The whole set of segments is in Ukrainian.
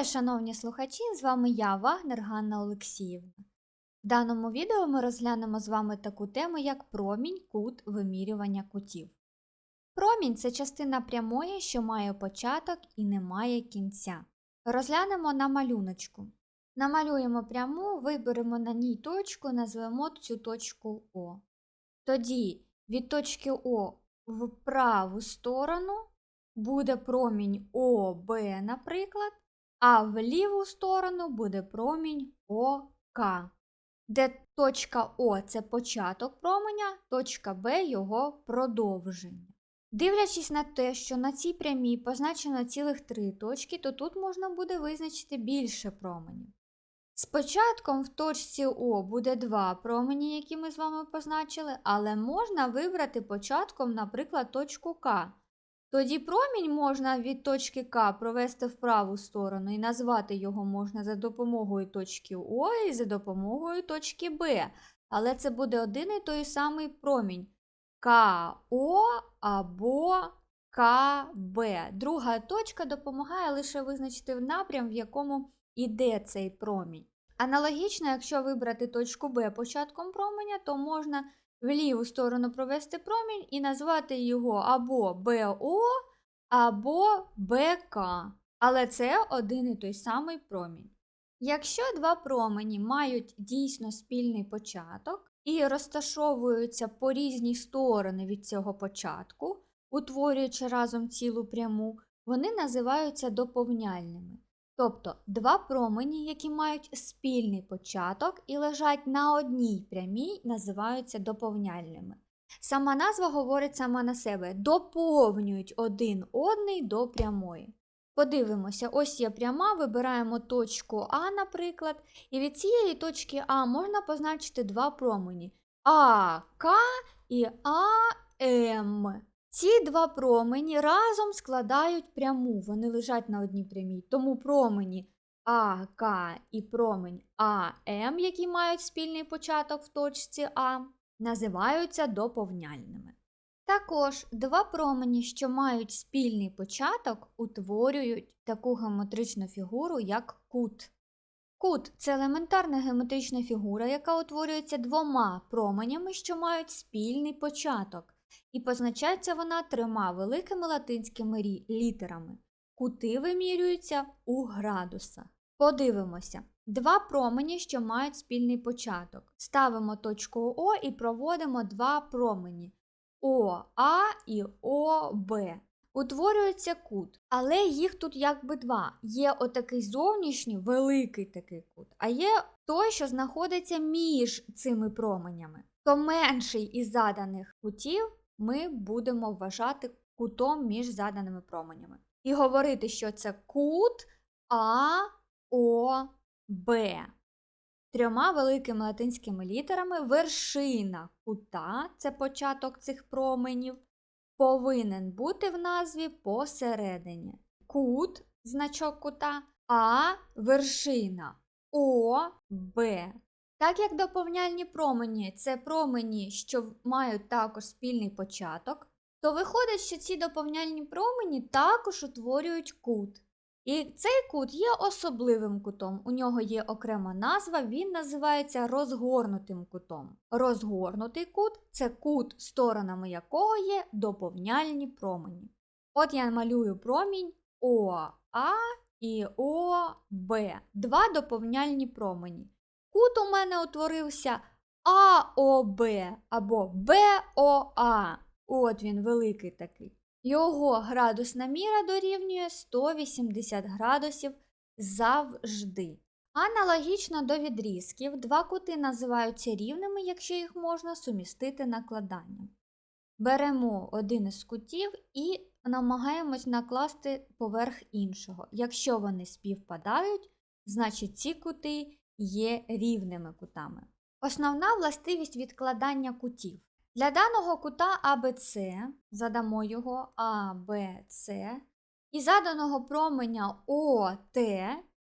Вітаю, шановні слухачі! З вами я, Вагнер Ганна Олексіївна. В даному відео ми розглянемо з вами таку тему, як промінь, кут вимірювання кутів. Промінь це частина прямої, що має початок і не має кінця. Розглянемо на малюночку. Намалюємо пряму, виберемо на ній точку, назвемо цю точку О. Тоді від точки О в праву сторону буде промінь ОБ, наприклад, а в ліву сторону буде промінь ОК, де точка О це початок променя, точка Б його продовження. Дивлячись на те, що на цій прямій позначено цілих три точки, то тут можна буде визначити більше променів. З початком в точці О буде два промені, які ми з вами позначили, але можна вибрати початком, наприклад, точку К. Тоді промінь можна від точки К провести в праву сторону і назвати його можна за допомогою точки О і за допомогою точки Б. Але це буде один і той самий промінь КО або КБ. Друга точка допомагає лише визначити напрям, в якому йде цей промінь. Аналогічно, якщо вибрати точку Б початком променя, то можна в ліву сторону провести промінь і назвати його або БО, або БК. Але це один і той самий промінь. Якщо два промені мають дійсно спільний початок і розташовуються по різні сторони від цього початку, утворюючи разом цілу пряму, вони називаються доповняльними. Тобто два промені, які мають спільний початок і лежать на одній прямій, називаються доповняльними. Сама назва говорить сама на себе, доповнюють один одний до прямої. Подивимося, ось є пряма, вибираємо точку А, наприклад, і від цієї точки А можна позначити два промені АК і АМ. Ці два промені разом складають пряму, вони лежать на одній прямій. Тому промені АК і промень АМ, які мають спільний початок в точці А, називаються доповняльними. Також два промені, що мають спільний початок, утворюють таку геометричну фігуру, як кут. Кут це елементарна геометрична фігура, яка утворюється двома променями, що мають спільний початок. І позначається вона трьома великими латинськими літерами. Кути вимірюються у градусах. Подивимося. Два промені, що мають спільний початок. Ставимо точку О і проводимо два промені ОА і ОБ. Утворюється кут, але їх тут якби два. Є отакий зовнішній великий такий кут, а є той, що знаходиться між цими променями. То менший із заданих кутів ми будемо вважати кутом між заданими променями. І говорити, що це кут АОБ. Трьома великими латинськими літерами вершина кута це початок цих променів, повинен бути в назві посередині. Кут значок кута, а вершина ОБ. Так як доповняльні промені це промені, що мають також спільний початок, то виходить, що ці доповняльні промені також утворюють кут. І цей кут є особливим кутом. У нього є окрема назва, він називається розгорнутим кутом. Розгорнутий кут це кут, сторонами якого є доповняльні промені. От я малюю промінь ОА і ОБ. Два доповняльні промені. Кут у мене утворився АОБ або БОА. От він великий такий. Його градусна міра дорівнює 180 градусів завжди. Аналогічно до відрізків, два кути називаються рівними, якщо їх можна сумістити накладанням. Беремо один із кутів і намагаємось накласти поверх іншого. Якщо вони співпадають, значить ці кути є рівними кутами. Основна властивість відкладання кутів. Для даного кута АБЦ задамо його АБЦ і заданого променя ОТ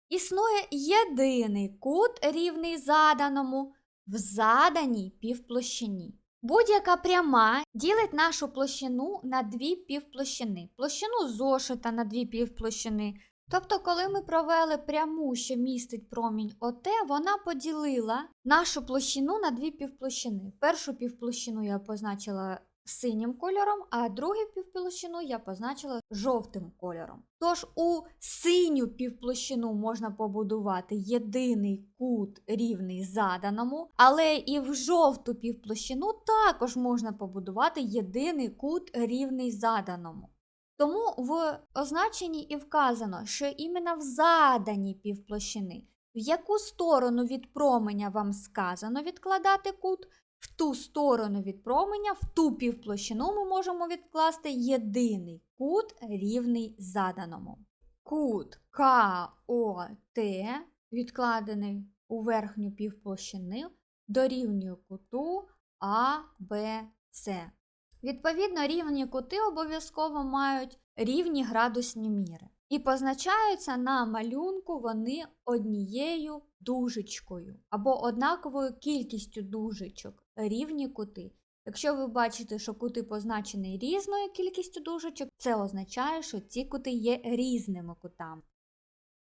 існує єдиний кут рівний заданому в заданій півплощині. Будь-яка пряма ділить нашу площину на дві півплощини. Площину зошита на дві півплощини, Тобто, коли ми провели пряму, що містить промінь ОТ, вона поділила нашу площину на дві півплощини. Першу півплощину я позначила синім кольором, а другу півплощину я позначила жовтим кольором. Тож у синю півплощину можна побудувати єдиний кут рівний заданому, але і в жовту півплощину також можна побудувати єдиний кут рівний заданому. Тому в означенні і вказано, що іменно в заданій півплощини, в яку сторону від променя вам сказано відкладати кут, в ту сторону від променя, в ту півплощину ми можемо відкласти єдиний кут рівний заданому. Кут КОТ, відкладений у верхню півплощину, дорівнює куту АБЦ. Відповідно, рівні кути обов'язково мають рівні градусні міри. І позначаються на малюнку вони однією дужечкою або однаковою кількістю дужечок, рівні кути. Якщо ви бачите, що кути позначені різною кількістю дужечок, це означає, що ці кути є різними кутами.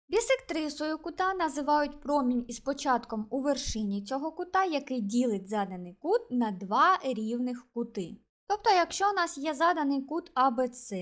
Бісектрисою кута називають промінь із початком у вершині цього кута, який ділить заданий кут на два рівних кути. Тобто, якщо у нас є заданий кут АБЦ,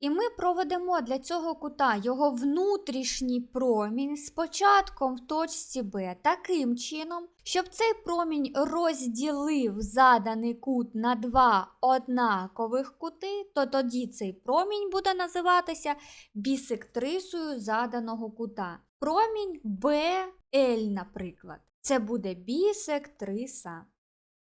і ми проведемо для цього кута його внутрішній промінь з початком в точці Б таким чином, щоб цей промінь розділив заданий кут на два однакових кути, то тоді цей промінь буде називатися бісектрисою заданого кута. Промінь BL, наприклад. Це буде бісектриса.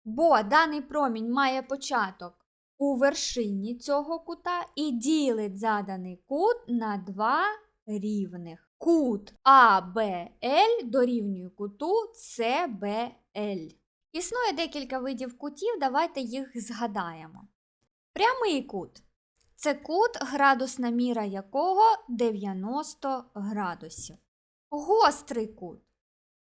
Бо даний промінь має початок у вершині цього кута і ділить заданий кут на два рівних. Кут АБЛ дорівнює куту СБЛ. Існує декілька видів кутів, давайте їх згадаємо. Прямий кут це кут, градусна міра якого 90 градусів. Гострий кут.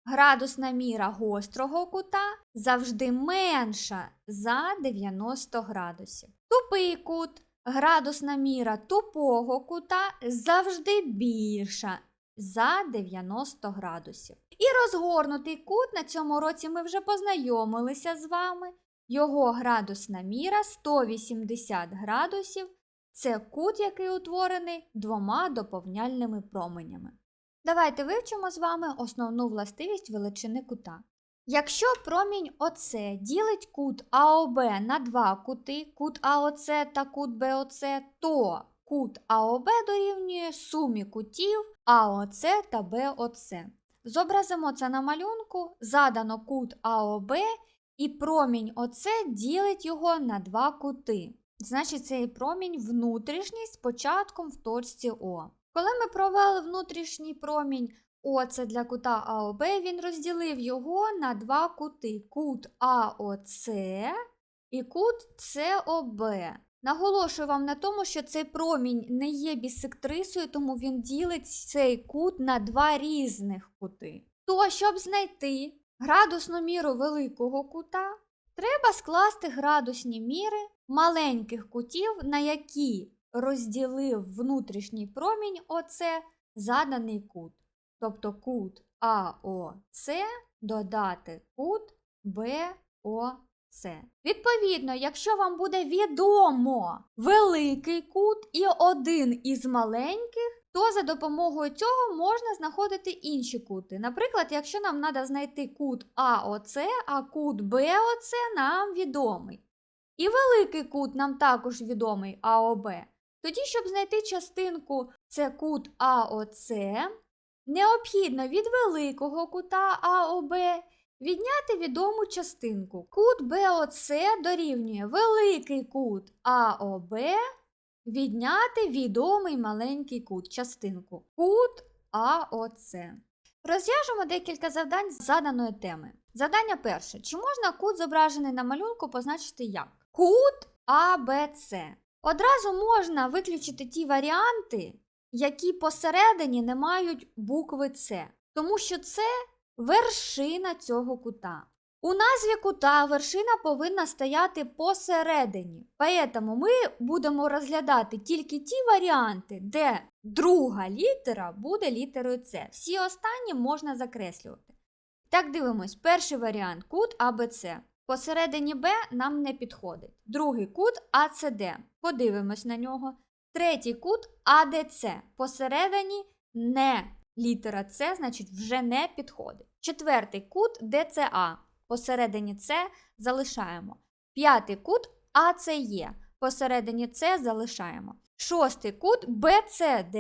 Градусна міра гострого кута завжди менша за 90 градусів. Тупий кут, градусна міра тупого кута завжди більша за 90 градусів. І розгорнутий кут на цьому році ми вже познайомилися з вами. Його градусна міра 180 градусів. Це кут, який утворений двома доповняльними променями. Давайте вивчимо з вами основну властивість величини кута. Якщо промінь ОС ділить кут АОБ на два кути, кут АОЦ та кут БОЦ, то кут АОБ дорівнює сумі кутів АОЦ та БОЦ. Зобразимо це на малюнку, задано кут АОБ і промінь ОС ділить його на два кути. Значить, цей промінь внутрішній з початком в точці О. Коли ми провели внутрішній промінь О, для кута АОБ, він розділив його на два кути: кут АОЦ і кут СОБ. Наголошую вам на тому, що цей промінь не є бісектрисою, тому він ділить цей кут на два різних кути. То, щоб знайти градусну міру великого кута, треба скласти градусні міри маленьких кутів, на які розділив внутрішній промінь ОЦ заданий кут. Тобто кут АОЦ додати кут БОЦ. Відповідно, якщо вам буде відомо великий кут і один із маленьких, то за допомогою цього можна знаходити інші кути. Наприклад, якщо нам треба знайти кут АОЦ, а кут БОЦ нам відомий. І великий кут нам також відомий АОБ. Тоді, щоб знайти частинку це кут АОЦ, необхідно від великого кута АОБ відняти відому частинку. Кут БОЦ дорівнює великий кут АОБ, відняти відомий маленький кут частинку. Кут АОЦ. Розв'яжемо декілька завдань з заданої теми. Завдання перше. Чи можна кут, зображений на малюнку, позначити як? Кут АБЦ. Одразу можна виключити ті варіанти, які посередині не мають букви С, тому що це вершина цього кута. У назві кута вершина повинна стояти посередині. Поэтому ми будемо розглядати тільки ті варіанти, де друга літера буде літерою С. Всі останні можна закреслювати. Так, дивимось, перший варіант кут АБЦ. Посередині Б нам не підходить. Другий кут АЦД. Подивимось на нього. Третій кут АДЦ. Посередині не літера С, значить, вже не підходить. Четвертий кут ДЦА. Посередині С залишаємо. П'ятий кут АЦЕ. Посередині С залишаємо. Шостий кут БЦД.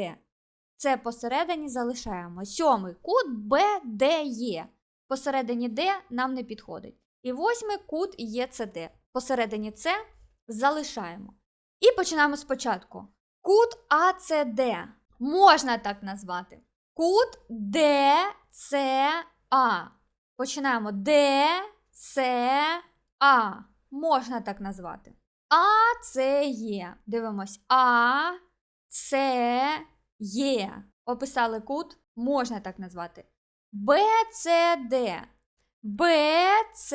Це посередині залишаємо. Сьомий кут БДЕ. Посередині Д нам не підходить. І восьмий кут ЄЦД. Посередині С залишаємо. І починаємо спочатку. Кут АЦД. Можна так назвати. Кут ДЦА. Починаємо ДЦА. Можна так назвати. А це є. Дивимось. А це є. Описали кут. Можна так назвати. БЦД. БЦД.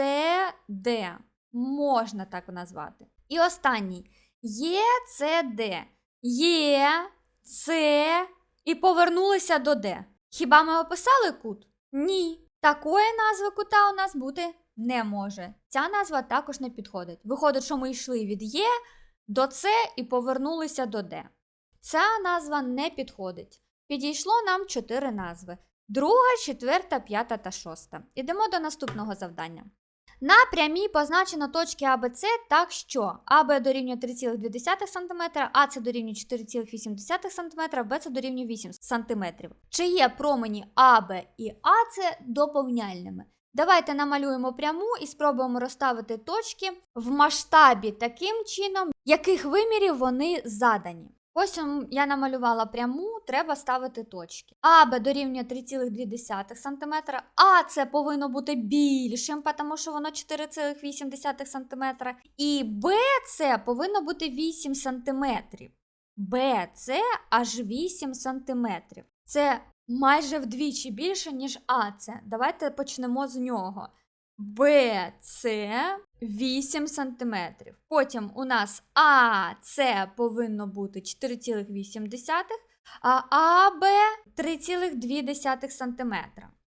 Можна так назвати. І останній. Є, Це і повернулися до Д. Хіба ми описали кут? Ні. Такої назви кута у нас бути не може. Ця назва також не підходить. Виходить, що ми йшли від Є до С і повернулися до Д. Ця назва не підходить. Підійшло нам чотири назви: друга, четверта, п'ята та шоста. Ідемо до наступного завдання. На прямій позначено точки АБЦ так, що АБ дорівнює 3,2 см, АЦ дорівнює 4,8 см, БЦ дорівнює 8 см. Чи є промені АБ і АЦ доповняльними? Давайте намалюємо пряму і спробуємо розставити точки в масштабі таким чином, яких вимірів вони задані. Ось я намалювала пряму, треба ставити точки. АБ дорівнює 3,2 см, А це повинно бути більшим, тому що воно 4,8 см. І БЦ повинно бути 8 см. БЦ аж 8 см. Це майже вдвічі більше, ніж АЦ. Давайте почнемо з нього. БЦ 8 см. Потім у нас АЦ повинно бути 4,8, а АБ 3,2 см.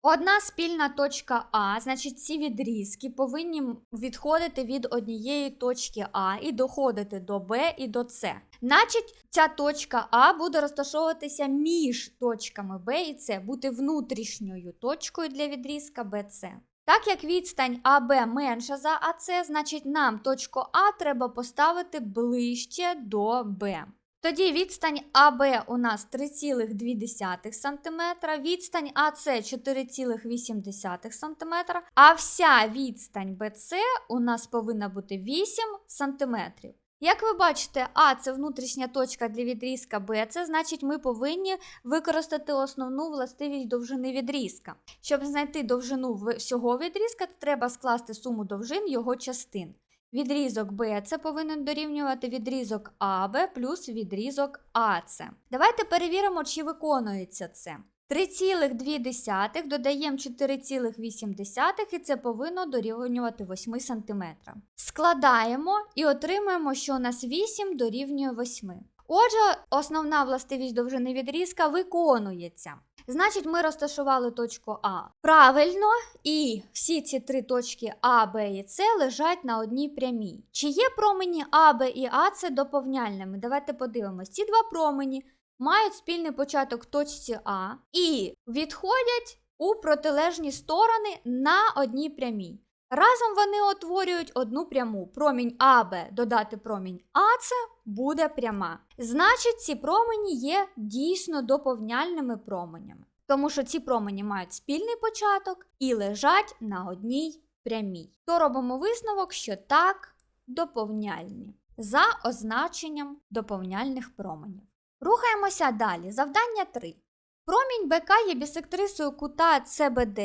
Одна спільна точка А, значить, ці відрізки повинні відходити від однієї точки А і доходити до Б і до С. Значить, ця точка А буде розташовуватися між точками Б і С, бути внутрішньою точкою для відрізка BC. Так як відстань АБ менша за АС, значить нам точку А треба поставити ближче до Б. Тоді відстань АБ у нас 3,2 см, відстань АС 4,8 см, а вся відстань БЦ у нас повинна бути 8 см. Як ви бачите, А це внутрішня точка для відрізка Б, це значить ми повинні використати основну властивість довжини відрізка. Щоб знайти довжину всього відрізка, треба скласти суму довжин його частин. Відрізок Б це повинен дорівнювати відрізок АБ плюс відрізок АЦ. Давайте перевіримо, чи виконується це. 3,2 додаємо 4,8 і це повинно дорівнювати 8 см. Складаємо і отримуємо, що у нас 8 дорівнює 8. Отже, основна властивість довжини відрізка виконується. Значить, ми розташували точку А правильно, і всі ці три точки А, Б і С лежать на одній прямій. Чи є промені А, Б і АЦ доповняльними? Давайте подивимось. Ці два промені мають спільний початок в точці А і відходять у протилежні сторони на одній прямій. Разом вони утворюють одну пряму. Промінь АБ додати промінь АЦ буде пряма. Значить, ці промені є дійсно доповняльними променями, тому що ці промені мають спільний початок і лежать на одній прямій. То робимо висновок, що так, доповняльні за означенням доповняльних променів. Рухаємося далі. Завдання 3. Промінь БК є бісектрисою кута ЦБД.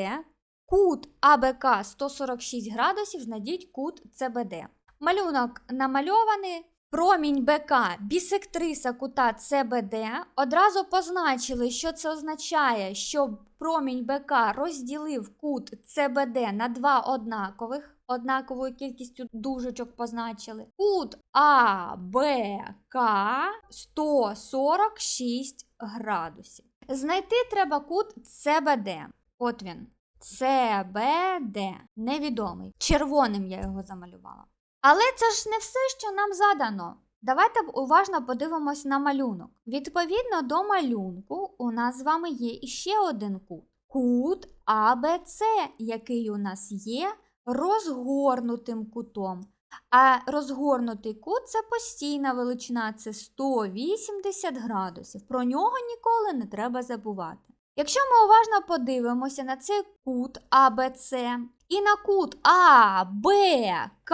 Кут АБК 146 градусів, знайдіть кут ЦБД. Малюнок намальований. Промінь БК бісектриса кута ЦБД одразу позначили, що це означає, що промінь БК розділив кут ЦБД на два однакових, однаковою кількістю дужечок позначили. Кут АБК 146 градусів. Знайти треба кут ЦБД. От він. ЦБД. Невідомий. Червоним я його замалювала. Але це ж не все, що нам задано. Давайте уважно подивимось на малюнок. Відповідно до малюнку, у нас з вами є іще один кут. Кут АБЦ, який у нас є розгорнутим кутом. А розгорнутий кут це постійна величина, це 180 градусів. Про нього ніколи не треба забувати. Якщо ми уважно подивимося на цей кут АБЦ і на кут АБК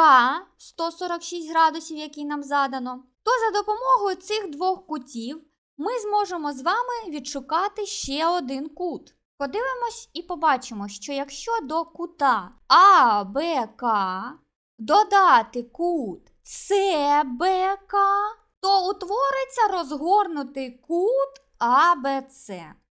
146 градусів, який нам задано, то за допомогою цих двох кутів ми зможемо з вами відшукати ще один кут. Подивимось і побачимо, що якщо до кута АБК додати кут СБК, то утвориться розгорнутий кут АБЦ.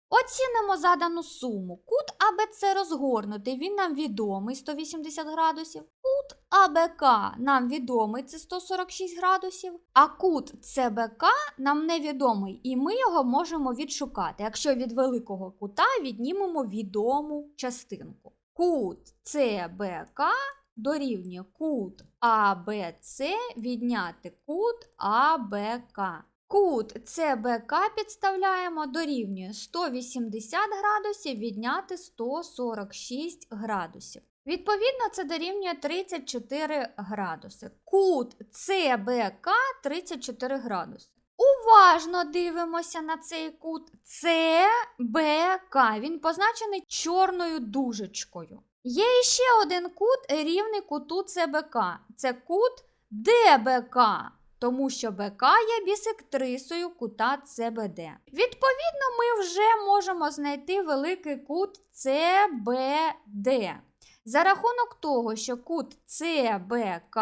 Оцінимо задану суму. Кут АБЦ розгорнутий, він нам відомий 180 градусів. Кут АБК нам відомий це 146 градусів. А кут ЦБК нам невідомий, і ми його можемо відшукати, якщо від великого кута віднімемо відому частинку. Кут ЦБК дорівнює кут АБЦ відняти кут АБК. Кут ЦБК підставляємо дорівнює 180 градусів відняти 146 градусів. Відповідно, це дорівнює 34 градуси. Кут ЦБК 34 градуси. Уважно дивимося на цей кут ЦБК. Він позначений чорною дужечкою. Є ще один кут рівний куту ЦБК. Це кут ДБК тому що БК є бісектрисою кута ЦБД. Відповідно, ми вже можемо знайти великий кут ЦБД. За рахунок того, що кут ЦБК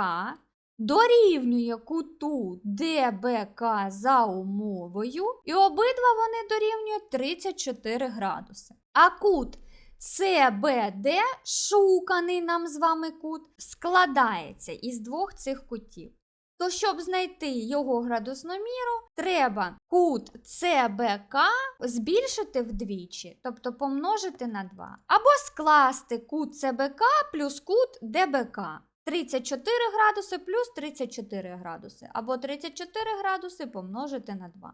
дорівнює куту ДБК за умовою, і обидва вони дорівнюють 34 градуси. А кут ЦБД, шуканий нам з вами кут, складається із двох цих кутів. То, щоб знайти його градусну міру, треба кут ЦБК збільшити вдвічі, тобто помножити на 2. Або скласти кут ЦБК плюс кут ДБК. 34 градуси плюс 34 градуси. Або 34 градуси помножити на 2.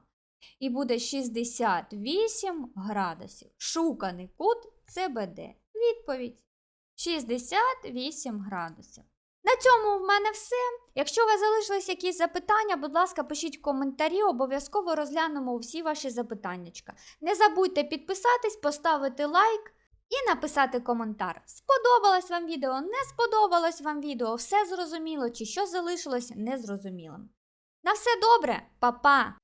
І буде 68 градусів. Шуканий кут ЦБД. Відповідь: 68 градусів. На цьому в мене все. Якщо у вас залишились якісь запитання, будь ласка, пишіть в коментарі, обов'язково розглянемо всі ваші запитаннячка. Не забудьте підписатись, поставити лайк і написати коментар. Сподобалось вам відео, не сподобалось вам відео, все зрозуміло чи що залишилось незрозумілим. На все добре, па-па!